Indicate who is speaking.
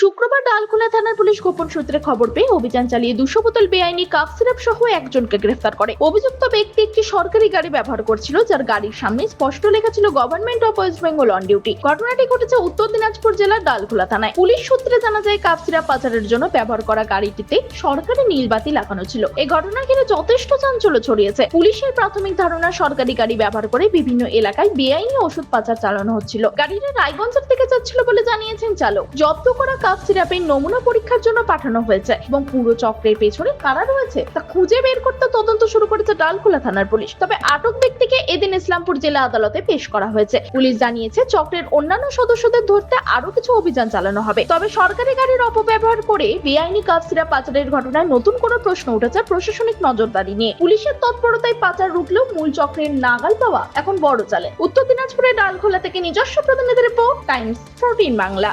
Speaker 1: শুক্রবার ডালখোলা থানার পুলিশ গোপন সূত্রে খবর পেয়ে অভিযান চালিয়ে দুশো বোতল বেআইনি কাপ সিরাপ সহ একজনকে গ্রেফতার করে। অভিযুক্ত ব্যক্তি একটি সরকারি গাড়ি ব্যবহার করছিল, যার গাড়ির সামনে স্পষ্ট লেখা ছিল government of West Bengal on duty ঘটনাটি ঘটেছে উত্তর দিনাজপুর জেলার ডালখোলা থানায়। পুলিশ সূত্রে জানা যায় কাপ সিরাপ পাচারের জন্য ব্যবহার করা গাড়িটিতে সরকারি নীলবাতি লাগানো ছিল। এই ঘটনা ঘিরে যথেষ্ট চাঞ্চল্য ছড়িয়েছে। পুলিশের প্রাথমিক ধারণা, সরকারি গাড়ি ব্যবহার করে বিভিন্ন এলাকায় বেআইনি ওষুধ পাচার চালানো হচ্ছিল। গাড়িটা রায়গঞ্জের দিকে যাচ্ছিল বলে জানিয়েছেন চালক। জব্দ করা কাপ সিরাপের নমুনা পরীক্ষার জন্য পাঠানো হয়েছে এবং পুরো চক্রের পেছনে কারা রয়েছে তা খুঁজে বের করতে তদন্ত শুরু করেছে ডালখোলা থানার পুলিশ। তবে আটক ব্যক্তিকে এদিন ইসলামপুর জেলা আদালতে পেশ করা হয়েছে। পুলিশ জানিয়েছে, চক্রের অন্যান্য সদস্যদের ধরতে আরও কিছু অভিযান চালানো হবে। তবে সরকারি গাড়ির অপব্যবহার করে বেআইনি কাপ সিরাপ পাচারের ঘটনায় নতুন কোনো প্রশ্ন উঠেছে প্রশাসনিক নজরদারি নিয়ে। পুলিশের তৎপরতায় পাচার রুখলেও মূল চক্রের নাগাল পাওয়া এখন বড় চালে। উত্তর দিনাজপুরের ডালখোলা থেকে নিজস্ব প্রতিনিধি রিপোর্ট, টাইমস ফোরটিন বাংলা।